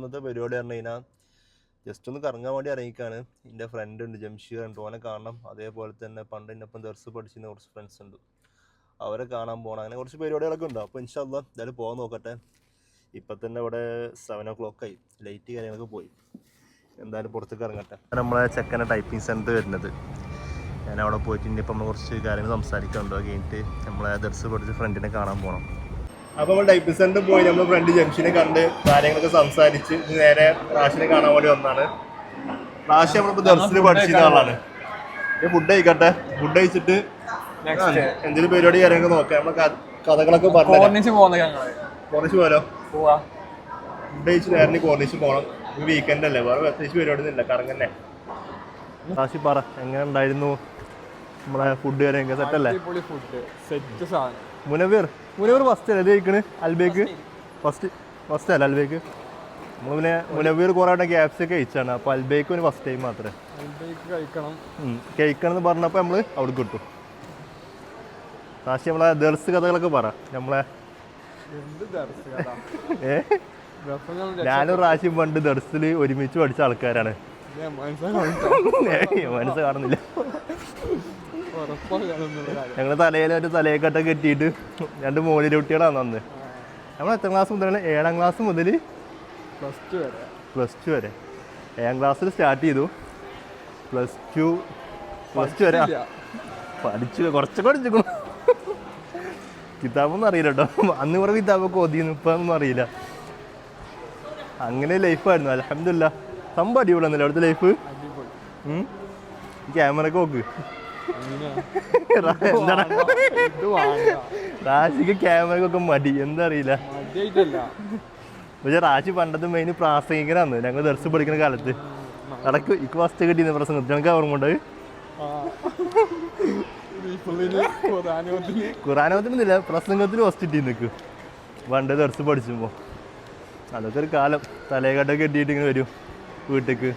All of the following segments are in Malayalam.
ഇന്നത്തെ പരിപാടി പറഞ്ഞു കഴിഞ്ഞാൽ ജസ്റ്റ് ഒന്ന് കറങ്ങാൻ വേണ്ടി ഇറങ്ങിക്കാണ്. എന്റെ ഫ്രണ്ട് ഉണ്ട് ജംഷീർ ഉണ്ട്. ഓനെ കാണണം. അതേപോലെ തന്നെ പണ്ട് എന്റെ ഒപ്പം ദർസ് പഠിച്ചിരുന്ന കുറച്ച് ഫ്രണ്ട്സ് ഉണ്ട്. അവരെ കാണാൻ പോകണം അങ്ങനെ കുറച്ച് പരിപാടികളൊക്കെ ഉണ്ട്. അപ്പോൾ ഇൻഷാല്ല എന്തായാലും പോകാൻ നോക്കട്ടെ. ഇപ്പം തന്നെ ഇവിടെ സെവൻ ഓ ക്ലോക്ക് ആയി. ലൈറ്റ് കാര്യങ്ങളൊക്കെ പോയി. എന്തായാലും പുറത്തേക്ക് ഇറങ്ങട്ടെ. നമ്മളെ ചെക്കനെ ടൈപ്പിംഗ് സെന്റർ വരുന്നത്. ഞാൻ അവിടെ പോയിട്ട് ഇനിയിപ്പം നമ്മൾ കുറച്ച് കാര്യങ്ങൾ സംസാരിക്കാനുണ്ടോ. കഴിഞ്ഞിട്ട് നമ്മളെ ദർസ് പഠിച്ച ഫ്രണ്ടിനെ കാണാൻ പോകണം അപ്പോൾ നമ്മൾ സെന്റർ പോയി നമ്മൾ ഫ്രണ്ട് ജംഷനെ കണ്ട് കാര്യങ്ങളൊക്കെ സംസാരിച്ച് നേരെ റാഷിനെ കാണാൻ വേണ്ടി വന്നാണ്. റാഷി നമ്മളിപ്പോൾ ദർശന പഠിച്ചിരുന്ന ആളാണ്. ഫുഡ് കഴിക്കട്ടെ? ഫുഡ് കഴിച്ചിട്ട് എന്തെങ്കിലും പരിപാടി കാര്യങ്ങളൊക്കെ നോക്കാം. നമ്മൾ കഥകളൊക്കെ പറഞ്ഞു കോർണിച്ച് പോലോ ഫുഡ് കഴിച്ച് നേരെ കോർണിച്ച് പോകണം വീക്കെൻഡ് അല്ലേ? വേറെ പ്രത്യേകിച്ച് പരിപാടി ഒന്നും ഇല്ല കറങ്ങന്നെ റാഷി പറ എങ്ങനെ ഉണ്ടായിരുന്നു? നമ്മളെ ഫുഡ് കാര്യങ്ങൾ സെറ്റ് അല്ലേ? ഫുഡ് സെറ്റ് സാധനം. മുനവീർ. മുനവീർ ഫസ്റ്റ് അല്ലേ? കഴിക്കണ് അൽബേക്ക്. ഫസ്റ്റ് ഫസ്റ്റ് അല്ല അൽബേക്ക്? നമ്മൾ പിന്നെ മുനവീർ കുറേ വട്ടം ക്യാപ്സ് ഒക്കെ കഴിച്ചാണ്. അപ്പോൾ അൽബേക്ക് ഒരു ഫസ്റ്റ് ടൈം മാത്രമേ കഴിക്കണം. കഴിക്കണം എന്ന് പറഞ്ഞപ്പോൾ നമ്മൾ അവിടെ കിട്ടും സാക്ഷി നമ്മളെ ദർസ് കഥകളൊക്കെ പറ. നമ്മളെ ഏ? ഞാനും റാശിയും പണ്ട് ദർസിൽ ഒരുമിച്ച് പഠിച്ച ആൾക്കാരാണ്. മനസ്സ് കാണുന്നില്ല ഞങ്ങൾ തലയിൽ ഒരു തലയെക്കട്ട കെട്ടിയിട്ട് രണ്ട് മോലിരുട്ടികളാണ് അന്ന്. നമ്മൾ എത്ര ക്ലാസ് മുതലാണ്? ഏഴാം ക്ലാസ് മുതൽ പ്ലസ് ടു വരെ. പ്ലസ് ടു വരെ. ഏഴാം ക്ലാസ്സിൽ സ്റ്റാർട്ട് ചെയ്തു. പ്ലസ് ടു പ്ലസ് ടു വരെ. പഠിച്ചു കുറച്ചൊക്കെ പഠിച്ചിരിക്കണം കിതാബൊന്നും അറിയില്ല കേട്ടോ അന്ന് കുറേ കിതാബൊക്കെ ഓതിയിരുന്നു ഇപ്പം ഒന്നും അറിയില്ല. അങ്ങനെ ലൈഫായിരുന്നു അലഹമില്ല സംഭവം അടിപൊളിയാണല്ലോ അവിടുത്തെ ലൈഫ് അടിപൊളി. ക്യാമറ ഒക്കെ നോക്ക്. റാശിക്ക് ക്യാമറക്കൊക്കെ മടി. എന്താ അറിയില്ല. പക്ഷെ റാശി പണ്ടത്തെ മെയിൻ പ്രാസംഗികനാണ് ഞങ്ങൾ ദർശ പഠിക്കുന്ന കാലത്ത്. അടക്ക് ഇക്ക് ഫസ്റ്റ് കിട്ടിയ പ്രസംഗത്തിൽ ഞങ്ങൾക്ക് ഓർമ്മ ഉണ്ട് ആ. റീഫിള്ളിന് പ്രധാനമന്ത്രി ഖുറാനത്തിനൊന്നുമില്ല പ്രസംഗത്തിന് ഫസ്റ്റ് കിട്ടി നിൽക്ക് പണ്ട് ദർശ പഠിച്ചുമ്പോൾ അതൊക്കെ ഒരു കാലം. തലയെക്കട്ടൊക്കെ കെട്ടിയിട്ട് ഇങ്ങനെ വരും വീട്ടിക്ക്.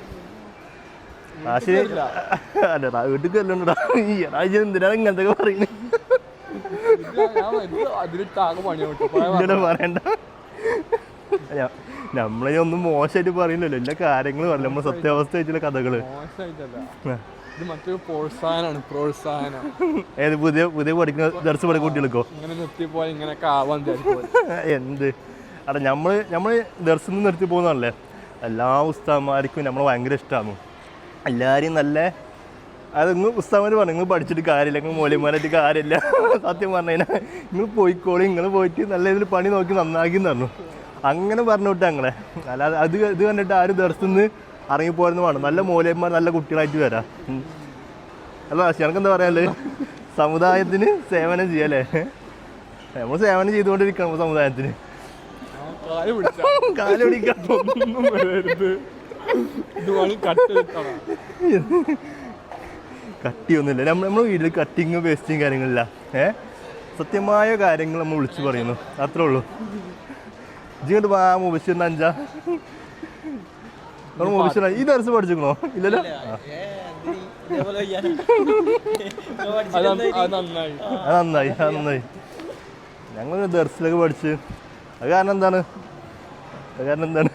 റാശി അല്ല റാ- വീട്ടിക്ക് വല്ലണ്ടാ ഈ റാശി എന്തിനാ ഇങ്ങനത്തെ പറയുന്നത് ഞാൻ ഇത് അതിലിട്ട് ആകെ പണിയോട്ടു ഇങ്ങനെ പറയണ്ട. ഞ- നമ്മളെ ഒന്നും മോശമായിട്ട് പറയില്ലല്ലോ എല്ലാ കാര്യങ്ങളും പറയില്ല നമ്മൾ സത്യാവസ്ഥ വെച്ചുള്ള കഥകൾ. ഇത് മറ്റൊരു പ്രോത്സാഹനമാണ്. പ്രോത്സാഹനം. ഏത് പുതിയ പുതിയ പഠിക്കുന്ന ദർശ പഠിക്കുന്ന കുട്ടികൾക്കോ? ഇങ്ങനെ നിർത്തിയപ്പോൾ ഇങ്ങനെയൊക്കെ ആവാൻ എന്ത്? അട നമ്മൾ നമ്മൾ ദർശനം നിർത്തി പോകുന്നതല്ലേ എല്ലാ ഉസ്താന്മാർക്കും നമ്മൾ ഭയങ്കര ഇഷ്ടമാണ് എല്ലാവരെയും നല്ല അത് ഇങ്ങ് ഉസ്താന്മാർ പറഞ്ഞു നിങ്ങൾ പഠിച്ചിട്ട് കാര്യമില്ല നിങ്ങൾ മൂല്യന്മാരായിട്ട് കാര്യമില്ല. സത്യം പറഞ്ഞു കഴിഞ്ഞാൽ നിങ്ങൾ പോയിക്കോളി നിങ്ങൾ പോയിട്ട് നല്ല ഇതിൽ പണി നോക്കി നന്നാക്കി പറഞ്ഞു. അങ്ങനെ പറഞ്ഞു വിട്ടാ ഞങ്ങളെ. അല്ലാതെ അത് ഇത് കണ്ടിട്ട് ആരും ദർശനം ഇറങ്ങിപ്പോയെന്ന് വേണം നല്ല മോലിയന്മാർ നല്ല കുട്ടികളായിട്ട് വരാം. അല്ല ഞങ്ങൾക്ക് എന്താ പറയാനുള്ളത്? സമുദായത്തിന് സേവനം ചെയ്യല്ലേ നമ്മൾ സേവനം ചെയ്തുകൊണ്ടിരിക്കണം സമുദായത്തിന്. കാൽ പിടിക്കാം കട്ടിയൊന്നുമില്ല. നമ്മൾ നമ്മുടെ വീട്ടിൽ കട്ടിങ് വേസ്റ്റും കാര്യങ്ങളില്ല ഏ? സത്യമായ കാര്യങ്ങൾ നമ്മൾ വിളിച്ചു പറയുന്നു. അത്രേ ഉള്ളൂ. ജീവിതം വാ മുബിച്ചിരുന്ന അഞ്ചാ. നമ്മൾ മുബിച്ചിരുന്ന ഈ ദർശനം പഠിച്ചിക്കണോ ഇല്ലല്ലോ? നന്നായി. നന്നായി ഞങ്ങൾ ദർസിലൊക്കെ പഠിച്ച്. അത് കാരണം എന്താണ്? അത് കാരണം എന്താണ്?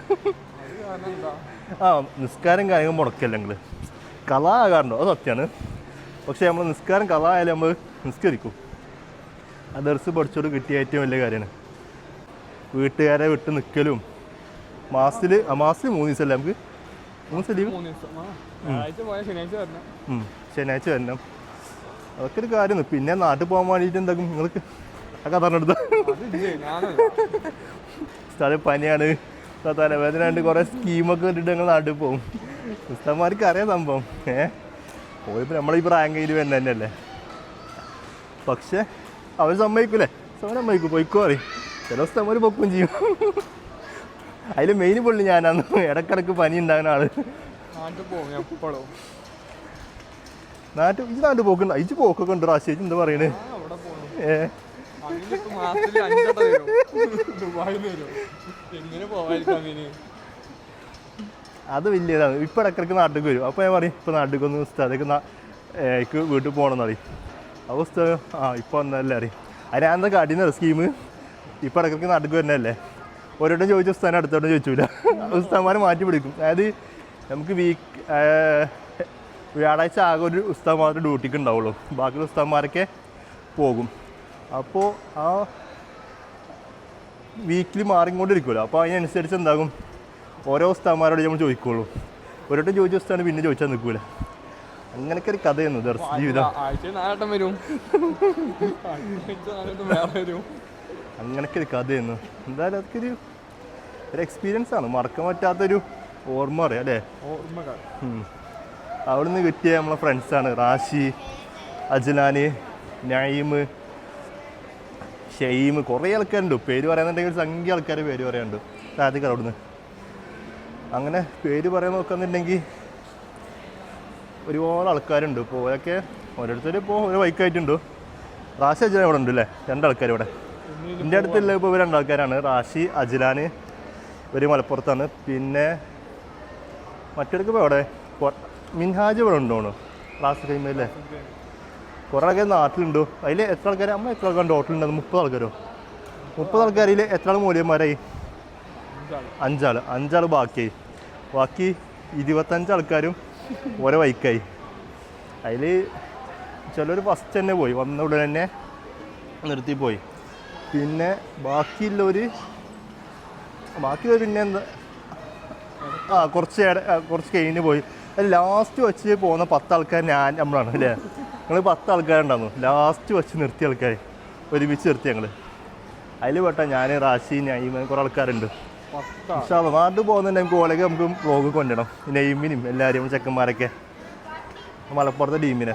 ആ നിസ്കാരം കാര്യങ്ങൾ മുടക്കല്ല ഞങ്ങൾ കല ആകാറുണ്ടോ അത് സത്യമാണ് പക്ഷേ നമ്മൾ നിസ്കാരം കല ആയാലും നമ്മൾ നിസ്കരിക്കും. ആ ദർസ് പഠിച്ചോട് കിട്ടിയ ഏറ്റവും വലിയ കാര്യമാണ്. വീട്ടുകാരെ വിട്ട് നിൽക്കലും മാസത്തിൽ ആ മാസത്തിൽ മൂന്ന് ദിവസമല്ലേ നമുക്ക്? മൂന്ന് ദിവസം ലീവ്? ശനിയാഴ്ച വരണം. അതൊക്കെ ഒരു കാര്യമാണ്. പിന്നെ നാട്ടിൽ പോകാൻ വേണ്ടിയിട്ട് എന്താക്കും നിങ്ങൾക്ക്? ആ കഥ പറഞ്ഞെടുത്ത? സ്ഥലം പനിയാണ്. തലവേദന ഉണ്ട് കുറേ സ്കീമൊക്കെ കണ്ടിട്ട് ഞങ്ങൾ നാട്ടിൽ പോകും. ഉസ്താന്മാർക്ക് അറിയാം സംഭവം. ഏ? പോയപ്പോൾ നമ്മളീ പ്രായം കയ്യിൽ വരുന്ന തന്നെയല്ലേ? പക്ഷെ അവർ സമ്മതിക്കൂലേ? സമയം സമ്മതിക്കും പോയിക്കോ അറിയും ചില ഉസ്താന്മാർ പൊക്കും ചെയ്യും. അതിൽ മെയിൻ പുള്ളി ഞാനാന്ന് ഇടക്കിടക്ക് പനി ഉണ്ടാകുന്ന ആൾ. നാട്ടിൽ പോകും നാട്ടിൽ പോക്കുണ്ട്? അയച്ച് പോക്കൊക്കെ ഉണ്ട്? റാശി എന്താ പറയണേ? ആ അവിടെ പോകണം ഏ അതിലിപ്പോ മാസത്തിൽ അഞ്ചെണ്ണം വരും. ദുബായിൽ വരും. എങ്ങനെ അത് വലിയതാണ്. ഇപ്പം ഇടക്കിടക്ക് നാട്ടിലേക്ക് വരും. അപ്പോൾ ഞാൻ പറയും ഇപ്പോൾ നാട്ടിലേക്ക് ഒന്ന് ഉസ്താദൊക്കെ എനിക്ക് വീട്ടിൽ പോകണമെന്ന് പറയും. അപ്പോൾ ഉസ്താദ് ആ ഇപ്പോൾ വന്നല്ലേ അറിയും അതിനാ ഞാൻ എന്താ കാട്ടിന്ന് സ്കീം ഇപ്പം ഇടക്കിടക്ക് നാട്ടിലേക്ക് വരുന്നതല്ലേ? ഒരിടം ചോദിച്ച ഉസ്താൻ അടുത്തോട്ടും ചോദിച്ചില്ല ഉസ്താന്മാരെ മാറ്റി പിടിക്കും അതായത് നമുക്ക് വീക്ക് വ്യാഴാഴ്ച ആകെ ഒരു ഉസ്താൻ മാത്രമേ ഡ്യൂട്ടിക്ക് ഉണ്ടാവുള്ളൂ. ബാക്കിയുള്ള ഉസ്താന്മാരൊക്കെ പോകും. അപ്പോൾ ആ വീക്കിലി മാറിക്കൊണ്ടിരിക്കുമല്ലോ അപ്പോൾ അതിനനുസരിച്ച് എന്താകും? ഓരോ ഉസ്താന്മാരോട് നമ്മൾ ചോദിക്കുള്ളൂ. ഒരോട്ടം ചോദിച്ച ഉസ്താന് പിന്നെ ചോദിച്ചാൽ നിൽക്കൂല. അങ്ങനെയൊക്കെ ഒരു കഥയായിരുന്നു ദർശ ജീവിതം. അങ്ങനെയൊക്കെ ഒരു കഥയായിരുന്നു. എന്തായാലും അതൊക്കെ ഒരു ഒരു എക്സ്പീരിയൻസ് ആണ്. മറക്കാൻ പറ്റാത്തൊരു ഓർമ്മ അറിയാം അല്ലേ? ഓർമ്മകൾ നിന്ന് കിട്ടിയ നമ്മളെ ഫ്രണ്ട്സാണ് റാഷി അജ്ലാന് നയീം ഷെയ്മ് കുറേ ആൾക്കാരുണ്ട്. പേര് പറയാന്നുണ്ടെങ്കിൽ ഒരു സംഖ്യ ആൾക്കാർ പേര് പറയാനുണ്ട്. ആദ്യം അവിടുന്ന്? അങ്ങനെ പേര് പറയാൻ നോക്കുന്നുണ്ടെങ്കിൽ ഒരുപാട് ആൾക്കാരുണ്ട്. ഇപ്പോൾ ഓരൊക്കെ ഓരോരുത്തർ ഇപ്പോൾ ഓരോ ബൈക്കായിട്ടുണ്ട് റാഷി അജിലാൻ ഇവിടെ ഉണ്ട് അല്ലേ രണ്ടാൾക്കാർ ഇവിടെ. എന്റെ അടുത്തുള്ള ഇപ്പോൾ രണ്ടാൾക്കാരാണ്. റാഷി അജിലാൻ ഒരു മലപ്പുറത്താണ്. പിന്നെ മറ്റൊരു ഇപ്പോൾ ഇവിടെ മിൻഹാജ് ഇവിടെ ഉണ്ടോണു റാസ് ടൈമിലല്ലേ കുറേ ആൾക്കാർ നാട്ടിലുണ്ടോ? അതിൽ എത്ര ആൾക്കാർ അമ്മ എത്ര ആൾക്കാർ ടോട്ടലുണ്ട് മുപ്പത് ആൾക്കാരോ? മുപ്പത് ആൾക്കാരിൽ എത്ര ആൾ മൂല്യന്മാരായി? അഞ്ചാൾ അഞ്ചാൾ ബാക്കിയായി. ബാക്കി ഇരുപത്തഞ്ച് ആൾക്കാരും ഓരോ ബൈക്കായി അതിൽ ചിലർ ഫസ്റ്റ് തന്നെ പോയി. വന്ന ഉടനെ തന്നെ നിർത്തി പോയി. പിന്നെ ബാക്കിയുള്ളവർ ബാക്കിയുള്ളവർ പിന്നെ എന്താ? ആ കുറച്ച് കുറച്ച് കഴിഞ്ഞ് പോയി. ലാസ്റ്റ് വെച്ച് പോകുന്ന പത്ത് ആൾക്കാർ ഞാൻ നമ്മളാണ് അല്ലേ? ഞങ്ങൾ പത്ത് ആൾക്കാരുണ്ടായിരുന്നു. ലാസ്റ്റ് വെച്ച് നിർത്തിയ ആൾക്കാർ ഒരുമിച്ച് നിർത്തി ഞങ്ങൾ അതിൽ പെട്ട ഞാൻ റാഷി നൈമ കുറേ ആൾക്കാരുണ്ട്. പക്ഷേ നാട്ടിൽ പോകുന്നുണ്ട് നമുക്ക് ഓലൊക്കെ നമുക്ക് വ്ലോഗ് കൊണ്ടുവരണം നെയ്മിനും എല്ലാവരും ചെക്കന്മാരൊക്കെ. മലപ്പുറത്തെ ടീമിനെ.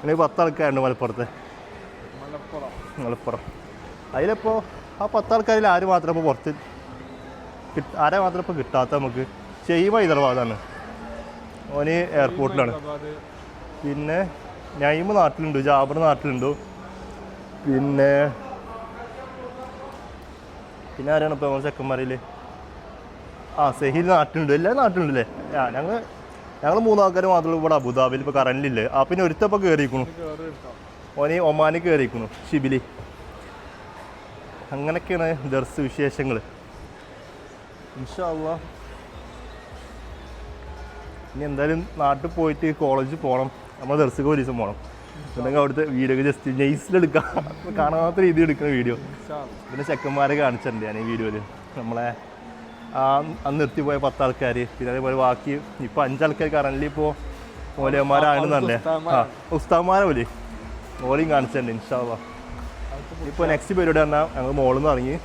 അങ്ങനെ പത്ത് ആൾക്കാരുണ്ട് മലപ്പുറത്തെ. മലപ്പുറം. മലപ്പുറം. അതിലിപ്പോൾ ആ പത്ത് ആൾക്കാരിൽ ആര് മാത്രം ഇപ്പോൾ പുറത്ത് കിട്ട ആരെ മാത്രം ഇപ്പോൾ കിട്ടാത്ത നമുക്ക്? ചെയ്യുമ്പോൾ ഹൈദരാബാദാണ്. ഓന് എയർപോർട്ടിലാണ് പിന്നെ നൈമ് നാട്ടിലുണ്ട് ജാബർ നാട്ടിലുണ്ട്. പിന്നെ പിന്നെ ആരാണ് ഇപ്പോൾ നമ്മുടെ ചെക്കന്മാരിൽ ആ സെഹിൽ നാട്ടിലുണ്ട് എല്ലാ നാട്ടിലുണ്ടല്ലേ ആ ഞങ്ങൾ ഞങ്ങൾ മൂന്നാൾക്കാർ മാത്രമേ ഇവിടെ അബുദാബിയിൽ ഇപ്പോൾ കറണ്ടില്ലേ ആ പിന്നെ ഒരുത്തപ്പോൾ കയറിയിരിക്കണു ഓനെ ഒമാനി കയറിയിരിക്കുന്നു ഷിബിലി. അങ്ങനെയൊക്കെയാണ് ദർസ് വിശേഷങ്ങൾ ഇനി എന്തായാലും നാട്ടിൽ പോയിട്ട് കോളേജിൽ പോകണം നമ്മൾ ദർശക ഒരു ദിവസം പോകണം എന്നിട്ട് അവിടുത്തെ വീഡിയോ ഒക്കെ ജസ്റ്റ് നെയ്സിലെടുക്കാം കാണാത്ത രീതിയിൽ എടുക്കുന്ന വീഡിയോ പിന്നെ ചെക്കന്മാരെ കാണിച്ചിട്ടുണ്ട് ഞാൻ ഈ വീഡിയോയിൽ നമ്മളെ ആ അന്ന് നിർത്തിപ്പോയ പത്ത് ആൾക്കാർ പിന്നെ അതേപോലെ ബാക്കി ഇപ്പോൾ അഞ്ചാൾക്കാർ കറൻലി ഇപ്പോൾ മൂലയന്മാരാണെന്നല്ലേ ആ ഉസ്താദ്മാരെ പോലെ ഓലയും കാണിച്ചിട്ടുണ്ട് ഇൻഷാല്ല ഇപ്പോൾ നെക്സ്റ്റ് പരിപാടി പറഞ്ഞാൽ ഞങ്ങൾ മോളിൽ നിന്ന് ഇറങ്ങി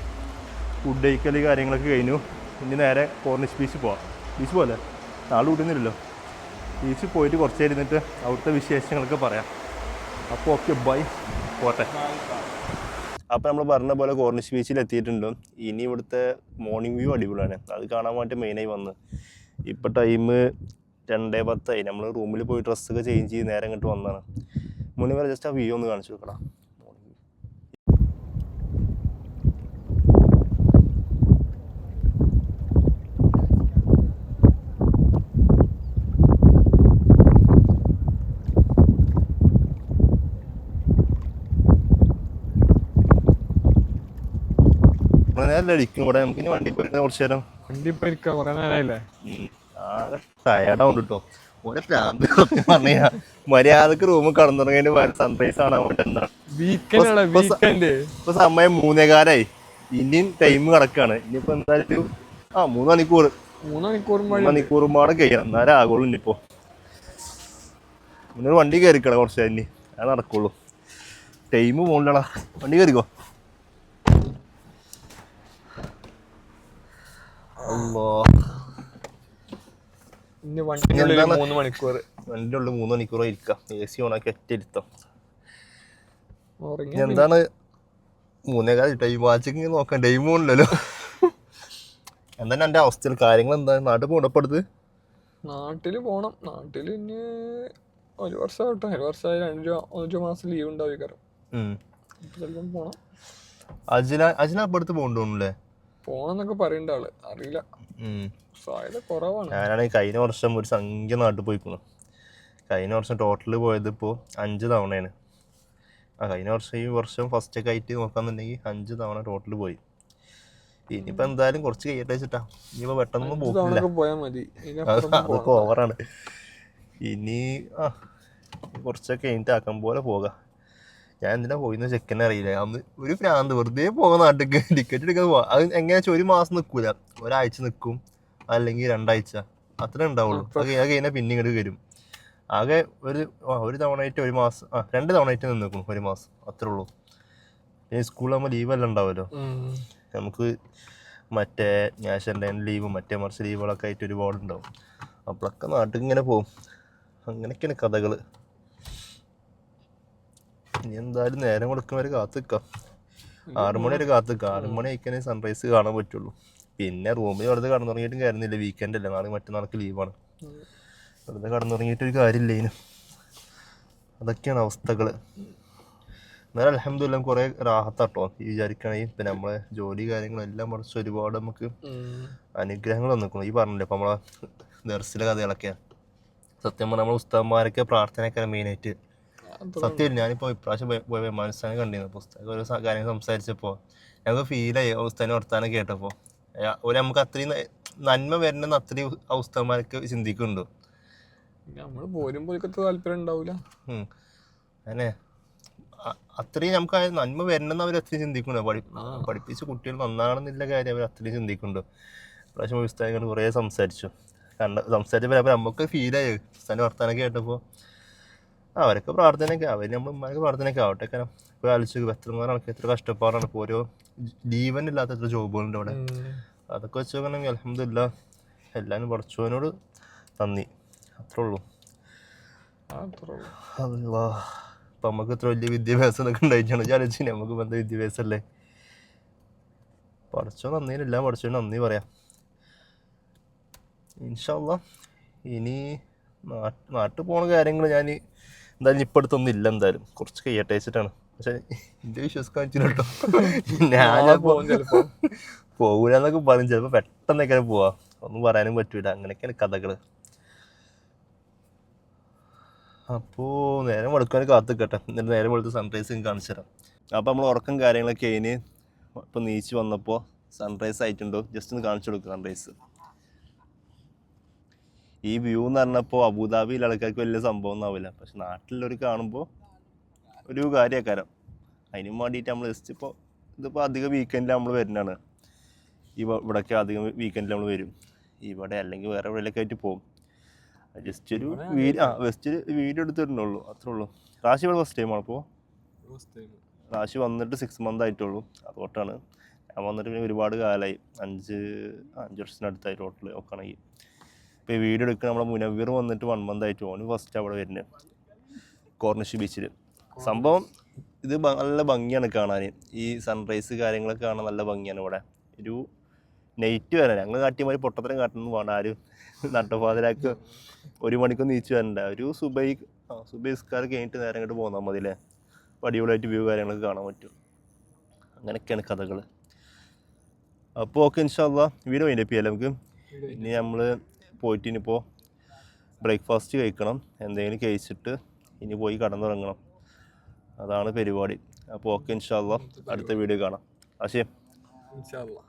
ഫുഡ് കഴിക്കൽ കാര്യങ്ങളൊക്കെ കഴിഞ്ഞു. ഇനി നേരെ കോർണിഷ് ബീച്ച് പോവാം. ബീച്ച് പോലെ നാളെ കൂട്ടുന്നില്ലല്ലോ ബീച്ചിൽ പോയിട്ട് കുറച്ച് ഇരുന്നിട്ട് അവിടുത്തെ വിശേഷങ്ങളൊക്കെ പറയാം. അപ്പോൾ ഓക്കെ ബൈ പോട്ടെ. അപ്പോൾ നമ്മൾ പറഞ്ഞ പോലെ കോർണിഷ് ബീച്ചിൽ എത്തിയിട്ടുണ്ട്. ഇനി ഇവിടുത്തെ മോർണിംഗ് വ്യൂ അടിപൊളിയാണ്. അത് കാണാൻ വേണ്ടി മെയിനായി വന്ന്. ഇപ്പോൾ ടൈം രണ്ടേ പത്തായി. നമ്മൾ റൂമിൽ പോയി ഡ്രസ്സൊക്കെ ചേഞ്ച് ചെയ്ത് നേരെ ഇങ്ങോട്ട് വന്നതാണ്. മുന്നേ വരെ ജസ്റ്റ് ആ വ്യൂ ഒന്ന് കാണിച്ചു നോക്കണം നേരെ അടിക്കും. ഇവിടെ നമുക്ക് ഇനി വണ്ടി കുറച്ച് നേരം വണ്ടി ഇപ്പൊ ഇരിക്ക കൊറേ നേരമായില്ലേ ആകെ ടയർഡാവുണ്ട് കേട്ടോ ഓരോ പ്രാന്ത് പറഞ്ഞാ. മര്യാദയ്ക്ക് റൂമിൽ കടന്നുറങ്ങിയതിന് സൺറൈസ് ആണ്? ഇപ്പൊ സമയം മൂന്നേകാലായി. ഇനിയും ടൈം കിടക്കാണ്. ഇനിയിപ്പോ എന്തായാലും ആ മൂന്ന് മണിക്കൂർ മൂന്ന് മണിക്കൂറും പാടെ കഴിയണം. എന്നാലേ ആകുള്ളൂ ഇനിയിപ്പോ. ഇന്നൊരു വണ്ടി കയറിക്കണം കുറച്ച് ഇനി അത് നടക്കുള്ളൂ. ടൈം പോകണ്ടടാ വണ്ടി കയറിക്കോ അല്ലോ ഇനി വണ്ടിക്കുള്ളിൽ എന്താണ്? മൂന്ന് മണിക്കൂർ. വണ്ടിന്റെ ഉള്ളിൽ മൂന്ന് മണിക്കൂർ ഇരിക്കാം. എ സി ഓണാക്കി ഒറ്റ ഇരുത്താം. എന്താണ്? മൂന്നേകാൽ ടൈം വാച്ചിങ് നോക്കാം ടൈം ഉണ്ടല്ലോ എന്താണ് എന്റെ അവസ്ഥയിൽ? കാര്യങ്ങൾ എന്താ? നാട്ടിൽ പോകണ്ടപ്പെടുത്ത് നാട്ടിൽ പോണം. നാട്ടിൽ ഇനി ഒരു വർഷം ആവട്ടെ. ഒരു വർഷമായി അഞ്ചോ അഞ്ചോ മാസം ലീവ് ഉണ്ടാവും കാരണം പോണം. അജിന അജിന അപ്പടുത്ത് പോകണ്ടോന്നല്ലേ പോണെന്നൊക്കെ പറയണ്ട ആൾ. അറിയില്ല. സാധ്യത കുറവാണ്. ഞാനാണെങ്കിൽ കഴിഞ്ഞ വർഷം ഒരു സംഖ്യ നാട്ടിൽ പോയിക്കുന്നു കഴിഞ്ഞ വർഷം ടോട്ടൽ പോയത് ഇപ്പോൾ അഞ്ച് തവണയാണ്. ആ കഴിഞ്ഞ വർഷം ഈ വർഷം ഫസ്റ്റ് ഒക്കെ ആയിട്ട് നോക്കാന്നുണ്ടെങ്കിൽ അഞ്ച് തവണ ടോട്ടൽ പോയി. ഇനിയിപ്പോ എന്തായാലും കുറച്ച് കഴിയട്ടെ വെച്ചിട്ടാ. ഇനിയിപ്പോ പെട്ടെന്നൊന്നും പോകില്ല പോയാൽ മതി. അതൊക്കെ. ഓവറാണ് ഇനി ആ കുറച്ചൊക്കെ കഴിഞ്ഞിട്ട് ആക്കം പോലെ പോകാം. ഞാൻ എന്തിനാ പോയിന്ന് ചെക്കനെ അറിയില്ല. അന്ന് ഒരു ഭ്രാന്ത് വെറുതെ പോകുന്ന നാട്ടിക്ക്. ടിക്കറ്റ് എടുക്കാൻ പോവാ. അത് എങ്ങനെ ഒരു മാസം നിൽക്കൂല ഒരാഴ്ച നിൽക്കും അല്ലെങ്കിൽ രണ്ടാഴ്ച. അത്രേ ഉണ്ടാവുള്ളൂ. അത് കഴിഞ്ഞാൽ പിന്നെ ഇങ്ങോട്ട് വരും. ആകെ ഒരു ഒരു തവണയായിട്ട് ഒരു മാസം ആ രണ്ട് തവണയായിട്ട് നിൽക്കും ഒരു മാസം. അത്രേ ഉള്ളൂ. പിന്നെ സ്കൂളിലാകുമ്പോൾ ലീവെല്ലാം ഉണ്ടാവുമല്ലോ നമുക്ക് മറ്റേ നാഷണൽ ഡേ ലീവ് മറ്റേ മറിച്ച് ലീവുകളൊക്കെ ആയിട്ട് ഒരുപാട് ഉണ്ടാവും അപ്പോഴൊക്കെ നാട്ടിൽ ഇങ്ങനെ പോകും അങ്ങനെയൊക്കെയാണ് കഥകൾ ഇനി എന്തായാലും നേരം കൊടുക്കുന്ന വരെ കാത്തു നിൽക്കാം ആറുമണി വരെ കാത്തു നിൽക്കാം ആറുമണി ആയിക്കാനേ സൺറൈസ് കാണാൻ പറ്റുള്ളൂ. പിന്നെ റൂമിൽ വെറുതെ കടന്നുറങ്ങിയിട്ടും കാര്യമില്ല. വീക്കെൻഡ് അല്ലേ. നാളെ മറ്റന്നാൾക്ക് ലീവാണ്. വെറുതെ കടന്നുറങ്ങിയിട്ട് ഒരു കാര്യമില്ല ഇതിന് അതൊക്കെയാണ് അവസ്ഥകൾ എന്നാലും അലഹമില്ല കുറേ റാഹത്താട്ടോ. ഈ വിചാരിക്കണമെങ്കിൽ ഇപ്പം നമ്മളെ ജോലി കാര്യങ്ങളെല്ലാം മറിച്ച് ഒരുപാട് നമുക്ക് അനുഗ്രഹങ്ങൾ വന്നിരിക്കുന്നു ഈ പറഞ്ഞില്ലേ ഇപ്പം നമ്മളെ ദർസിലെ കഥകളൊക്കെ. സത്യം പറഞ്ഞാൽ നമ്മളെ ഉസ്താന്മാരൊക്കെ പ്രാർത്ഥനയൊക്കെ മെയിനായിട്ട് സത്യം ഞാനിപ്പോ ഇപ്രാവശ്യം പോയ- മനസ്സാണ് കണ്ടിരുന്നു. പുസ്തകം ഓരോ കാര്യം കാര്യങ്ങൾ സംസാരിച്ചപ്പോൾ ഞങ്ങൾക്ക് ഫീലായി ഉസ്താനെ വർത്താനം കേട്ടപ്പോ. ഒരു നമുക്ക് അത്രയും നന്മ വരുന്ന അത്രയും അവസ്ഥമാർക്ക് ചിന്തിക്കുന്നുണ്ട്? നമ്മൾ പോലും ഒരിക്കത്തെ താല്പര്യം ഉണ്ടാവൂല. അതെ അത്രയും നമുക്ക് ആ നന്മ വരണമെന്ന് അവർ അത്രയും ചിന്തിക്കുന്നുണ്ട്? പഠി. പഠിപ്പിച്ച കുട്ടികൾ നന്നാണെന്നില്ല കാര്യം അവർ അത്രയും ചിന്തിക്കുന്നുണ്ട്? പ്രാവശ്യം പുസ്തകങ്ങൾ കുറേ സംസാരിച്ചു. കണ്ട സംസാരിച്ചപ്പോൾ നമുക്ക് ഫീലായി പുസ്തകം വർത്താനൊക്കെ കേട്ടപ്പോൾ അവരൊക്കെ പ്രാർത്ഥനയൊക്കെ അവർ നമ്മൾ ഉമ്മാരൊക്കെ പ്രാർത്ഥനയൊക്കെ ആവട്ടെ. കാരണം ഇപ്പോൾ ആലോചിച്ചു എത്രമാരം ആൾക്ക് എത്ര കഷ്ടപ്പാടാണ്. ഇപ്പോൾ ഓരോ ജീവൻ ഇല്ലാത്ത എത്ര ജോബുകളുണ്ട് അവിടെ അതൊക്കെ വെച്ച് നോക്കണമെങ്കിൽ അലഹമില്ല എല്ലാവരും പഠിച്ചവനോട് നന്ദി. അത്രേ ഉള്ളൂ. അല്ലാ നമുക്ക് ഇത്ര വലിയ വിദ്യാഭ്യാസം എന്നൊക്കെ ഉണ്ടായിട്ടാണ് വിചാരിച്ചു നമുക്ക് ബന്ധ വിദ്യാഭ്യാസം അല്ലേ പഠിച്ചോ നന്ദിയില്ല പഠിച്ചോ നന്ദി പറയാം. ഇൻഷല്ല ഇനി നാട്ടിൽ പോണ കാര്യങ്ങൾ ഞാൻ എന്തായാലും ഇപ്പൊ അടുത്തൊന്നും ഇല്ല എന്തായാലും. കുറച്ച് കയ്യട്ടയച്ചിട്ടാണ് വെച്ചിട്ടാണ്. പക്ഷെ എന്റെ വിശ്വസിക്കാൻ കേട്ടോ നാളെ ഞാനപ്പോൾ പോകും ചിലപ്പോ. പോകൂലെന്നൊക്കെ പറയും. ചിലപ്പോൾ പെട്ടെന്നൊക്കെ പോവാ. ഒന്നും പറയാനും പറ്റൂല. അങ്ങനെയൊക്കെയാണ് കഥകൾ അപ്പോ നേരം വെളുക്കാൻ കാത്തു കേട്ടോ എന്നിട്ട് നേരം വെളുത്ത് സൺറൈസ് കാണിച്ചു തരാം. അപ്പോൾ നമ്മൾ ഉറക്കം കാര്യങ്ങളൊക്കെ കഴിഞ്ഞ് ഇപ്പൊ നീച്ച് വന്നപ്പോൾ സൺറൈസ് ആയിട്ടുണ്ടോ? ജസ്റ്റ് ഒന്ന് കാണിച്ചു കൊടുക്കുക സൺറൈസ് ഈ വ്യൂ എന്ന് പറഞ്ഞപ്പോൾ അബുദാബിയിലെ ആൾക്കാർക്ക് വലിയ സംഭവം ഒന്നും ആവില്ല പക്ഷെ നാട്ടിലൊരു കാണുമ്പോൾ ഒരു കാര്യക്കാരം. അതിനും വേണ്ടിയിട്ട് നമ്മൾ ജസ്റ്റ് ഇപ്പോൾ ഇതിപ്പോൾ അധിക വീക്കെൻഡിൽ നമ്മൾ വരുന്നതാണ് ഇവ ഇവിടൊക്കെ അധികം വീക്കെൻഡിൽ നമ്മൾ വരും. ഇവിടെ അല്ലെങ്കിൽ വേറെ എവിടെയൊക്കെ ആയിട്ട് പോകും ജസ്റ്റ് ഒരു വീഡിയോ ആ ജസ്റ്റ് ഒരു വീഡിയോ എടുത്തിട്ടുണ്ടുള്ളൂ അത്രേ ഉള്ളൂ. റാശി ഇവിടെ ഫസ്റ്റ് ടൈമാണ് അപ്പോൾ റാശി വന്നിട്ട് സിക്സ് മന്ത് ആയിട്ടുള്ളൂ. അതുകൊണ്ടാണ്. ഞാൻ വന്നിട്ട് പിന്നെ ഒരുപാട് കാലമായി അഞ്ച് അഞ്ച് വർഷത്തിനടുത്തായി ടോട്ടൽ നോക്കുകയാണെങ്കിൽ ഇപ്പോൾ വീഡിയോ എടുക്കുന്ന നമ്മുടെ മുനവീർ വന്നിട്ട് വൺ മന്ത് ആയിട്ട് ഓന് ഫസ്റ്റ് അവിടെ വരുന്നത് കോർണിഷ് ബീച്ചിൽ സംഭവം ഇത് നല്ല ഭംഗിയാണ് കാണാൻ ഈ സൺറൈസ് കാര്യങ്ങളൊക്കെ കാണാൻ നല്ല ഭംഗിയാണ് ഇവിടെ. ഒരു നൈറ്റ് വരാൻ ഞങ്ങൾ കാട്ടിയമാതിരി പൊട്ടത്തരം കാട്ടണമെന്ന് വേണം ആരും നട്ടപ്പാതിരാക്ക് ഒരു മണിക്കൊന്നും നീച്ച് വരണ്ട. ഒരു സുബൈ ആ സുബൈ സ്കാർ കഴിഞ്ഞിട്ട് നേരം ഇങ്ങോട്ട് പോന്നാൽ മതി അല്ലേ അപ്പോൾ അടിപൊളിയായിട്ട് വ്യൂ കാര്യങ്ങളൊക്കെ കാണാൻ പറ്റും. അങ്ങനെയൊക്കെയാണ് കഥകൾ അപ്പോൾ ഓക്കെ ഇൻഷാല്ല വീഡിയോ അതിന്റെ നമുക്ക്? ഇനി നമ്മൾ പോയിട്ട് ഇനിയിപ്പോൾ ബ്രേക്ക്ഫാസ്റ്റ് കഴിക്കണം. എന്തെങ്കിലും കഴിച്ചിട്ട് ഇനി പോയി കടന്നുറങ്ങണം. അതാണ് പരിപാടി. അപ്പോൾ ഓക്കെ ഇൻഷാല്ല അടുത്ത വീഡിയോ കാണാം. ആശയം ഇൻഷാ അല്ലാ